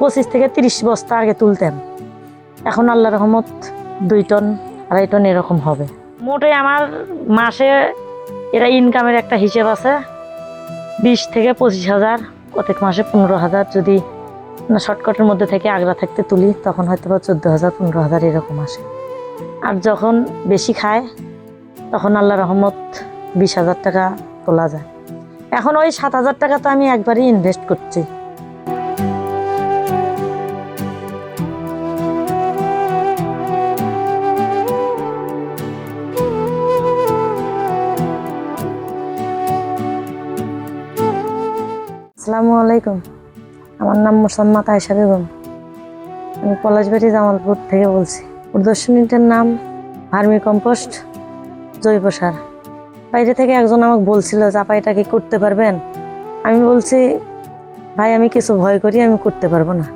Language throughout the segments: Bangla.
পঁচিশ থেকে তিরিশ বস্তা আগে তুলতাম এখন আল্লাহ রহমত দুই টন, আড়াই টন এরকম হবে। মোটে আমার মাসে এরা ইনকামের একটা হিসেব আছে, বিশ থেকে পঁচিশ হাজার, প্রত্যেক মাসে পনেরো হাজার। যদি শর্টকাটের মধ্যে থেকে আগ্রা থাকতে তুলি, তখন হয়তো বা চোদ্দ হাজার, পনেরো হাজার এরকম আসে। আর যখন বেশি খায়, তখন আল্লাহ রহমত বিশ হাজার টাকা তোলা যায়। এখন ওই সাত হাজার টাকা তো আমি একবারই ইনভেস্ট করছি। আলাইকুম। আমার নাম মোসাম্মদ আয়সা বেগম। আমি পলাশবাড়ি জামালপুর থেকে বলছি। প্রদর্শনীটার নাম ভার্মি কম্পোস্ট, জৈব সার। বাইরে থেকে একজন আমাকে বলছিল যে আপা এটা কি করতে পারবেন? আমি বলছি, ভাই, আমি কিছু ভয় করি, আমি করতে পারব না।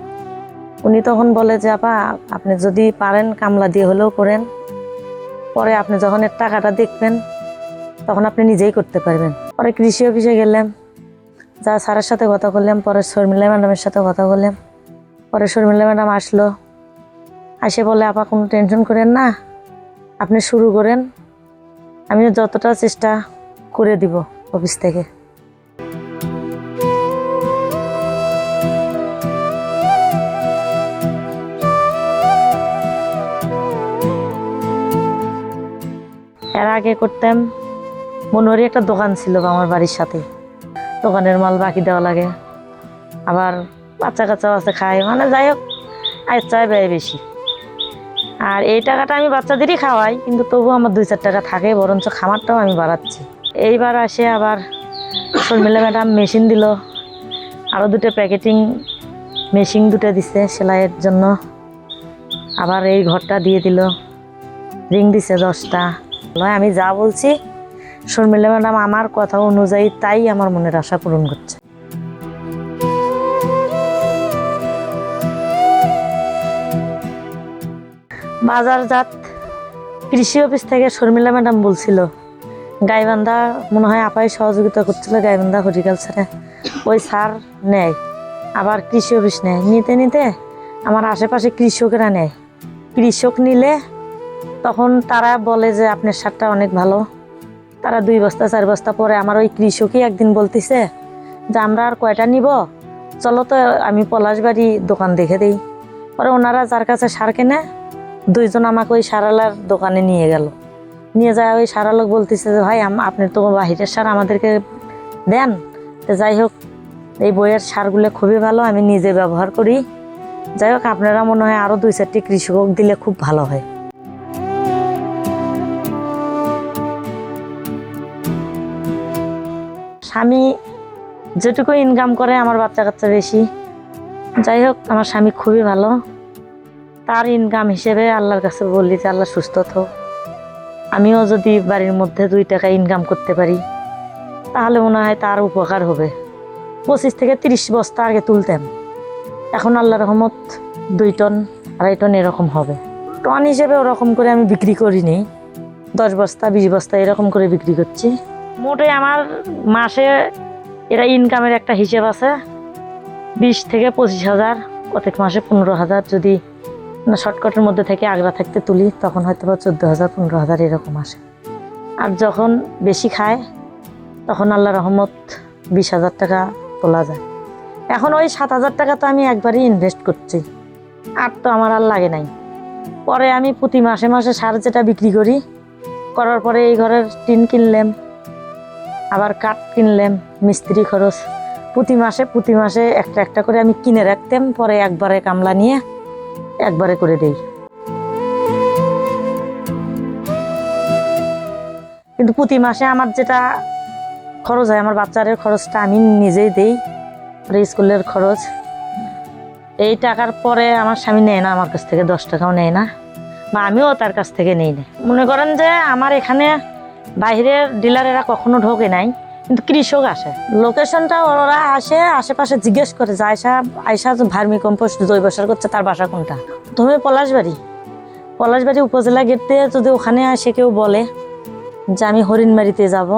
উনি তখন বলে, যে আপা, আপনি যদি পারেন, কামলা দিয়ে হলেও করেন। পরে আপনি যখন এর টাকাটা দেখবেন, তখন আপনি নিজেই করতে পারবেন। পরে কৃষি অফিসে গেলাম। যা স্যারের সাথে কথা বললাম পরে শর্মিলা ম্যাডামের সাথে কথা বললাম। পরে শর্মিলা ম্যাডাম আসলো। আসে বলে, আপা, কোনো টেনশন করেন না। আপনি শুরু করেন। আমি যতটা চেষ্টা করে দিব অফিস থেকে। এর আগে করতাম মনোহরি একটা দোকান ছিল আমার বাড়ির সাথে। দোকানের মাল বাকি দেওয়া লাগে। আবার বাচ্চা কাচ্চাও আছে খায়। মানে যাই হোক, আয়ের চায় ব্যয় বেশি। আর এই টাকাটা আমি বাচ্চাদেরই খাওয়াই, কিন্তু তবুও আমার দুই চার টাকা থাকে, বরঞ্চ খামারটাও আমি বাড়াচ্ছি। এইবার আসে আবার শর্মিলা ম্যাডাম মেশিন দিল। আরও দুটো প্যাকেটিং মেশিন দুটো দিছে সেলাইয়ের জন্য। আবার এই ঘরটা দিয়ে দিল। রিং দিছে দশটা। আমি যা বলছি শর্মিলা ম্যাডাম আমার কথা অনুযায়ী তাই আমার মনের আশা পূরণ করছে। বাজারজাত কৃষি অফিস থেকে শর্মিলা ম্যাডাম বলছিল, গাইবান্ধা মনে হয় আপাই সহযোগিতা করছিল গাইবান্ধা হর্টিকালচারে ওই সার নেয়, আবার কৃষি অফিস নেয়। নিতে নিতে আমার আশেপাশে কৃষকেরা নেয়। কৃষক নিলে তখন তারা বলে যে, আপনার সারটা অনেক ভালো। তারা দুই বস্তা, চার বস্তা পরে আমার ওই কৃষকই একদিন বলতেছে যে, আমরা আর কয়টা নিব? চলো তো, আমি পলাশবাড়ি দোকান দেখে দিই। পরে ওনারা যার কাছে সার কেনে, দুইজন আমাকে ওই সারালার দোকানে নিয়ে গেল। নিয়ে যায় ওই সারালোক বলতেছে যে, ভাই আপনি তো বাহিরের সার আমাদেরকে দেন। তো যাই হোক, এই বইয়ের সারগুলো খুবই ভালো, আমি নিজে ব্যবহার করি। যাই হোক, আপনারা মনে হয় আরও দুই চারটি কৃষক দিলে খুব ভালো হয়। স্বামী যেটুকু ইনকাম করে আমার বাচ্চা কাচ্চা বেশি। যাই হোক আমার স্বামী খুবই ভালো। তার ইনকাম হিসেবে আল্লাহর কাছে বলি যে আল্লাহ সুস্থ থাক। আমিও যদি বাড়ির মধ্যে দুই টাকা ইনকাম করতে পারি, তাহলে মনে হয় তার উপকার হবে। পঁচিশ থেকে তিরিশ বস্তা আগে তুলতাম এখন আল্লাহ রহমত দুই টন, আড়াই টন এরকম হবে। টন হিসেবে ওরকম করে আমি বিক্রি করিনি। দশ বস্তা, বিশ বস্তা এরকম করে বিক্রি করছি। মোটে আমার মাসে এরা ইনকামের একটা হিসেব আছে, বিশ থেকে পঁচিশ হাজার প্রত্যেক মাসে পনেরো হাজার। যদি শর্টকাটের মধ্যে থেকে আগ্রা থাকতে তুলি, তখন হয়তো বা চোদ্দ হাজার, পনেরো হাজার এরকম আসে। আর যখন বেশি খায়, তখন আল্লাহ রহমত বিশ হাজার টাকা তোলা যায়। এখন ওই সাত হাজার টাকা তো আমি একবারই ইনভেস্ট করছি। আর তো আমার আর লাগে নাই। পরে আমি প্রতি মাসে মাসে সার যেটা বিক্রি করি, করার পরে এই ঘরের টিন কিনলাম। আবার কাঠ কিনলাম মিস্ত্রি খরচ। প্রতি মাসে প্রতি মাসে একটা একটা করে আমি কিনে রাখতাম, পরে একবারে কামলা নিয়ে একবারে করে দেই। কিন্তু প্রতি মাসে আমার যেটা খরচ হয়, আমার বাচ্চাদের খরচটা আমি নিজেই দেই, স্কুলের খরচ। এই টাকার পরে আমার স্বামী নেয় না, আমার কাছ থেকে দশ টাকাও নেয় না, বা আমিও তার কাছ থেকে নেই না। মনে করেন যে আমার এখানে বাইরের ডিলারেরা কখনো ঢোকে নাই, কিন্তু কৃষক আসে। লোকেশনটা ওরা আসে, আশেপাশে জিজ্ঞেস করে, যে আয়সা আয়সা ভার্মি কম্পোস্ট জৈব সার করছে, তার বাসা কোনটা? তুমি পলাশবাড়ি। পলাশবাড়ি উপজেলা গেট দিয়ে যদি ওখানে আসে কেউ বলে যে, আমি হরিণমারিতে যাব।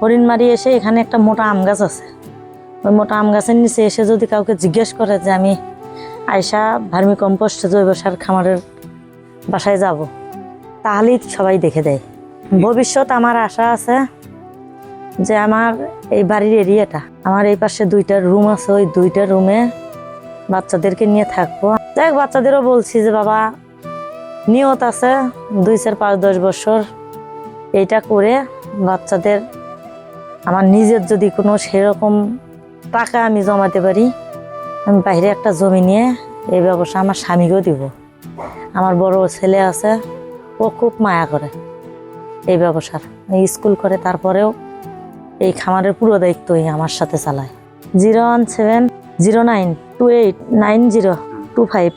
হরিণমারি এসে এখানে একটা মোটা আম গাছ আছে। ওই মোটা আম গাছের নিচে এসে যদি কাউকে জিজ্ঞেস করে যে, আমি আয়সা ভার্মি কম্পোস্ট জৈব সার খামারের বাসায় যাব, তাহলেই সবাই দেখে দেয়। ভবিষ্যৎ আমার আশা আছে যে আমার এই বাড়ির এরিয়াটা, আমার এই পাশে দুইটা রুম আছে, ওই দুইটা রুমে বাচ্চাদেরকে নিয়ে থাকব। দেখ, বাচ্চাদেরও বলছি যে, বাবা, নিয়ত আছে দুই চার পাঁচ দশ বছর এইটা করে বাচ্চাদের আমার নিজের যদি কোনো সেরকম টাকা আমি জমাতে পারি, আমি বাইরে একটা জমি নিয়ে এই ব্যবসা আমার স্বামীকেও দিব। আমার বড় ছেলে আছে, ও খুব মায়া করে। এই ব্যবসার। স্কুল করে তারপরেও এই খামারের পুরো দায়িত্বই আমার সাথে চালায়। Zero one seven zero nine two eight nine zero two five.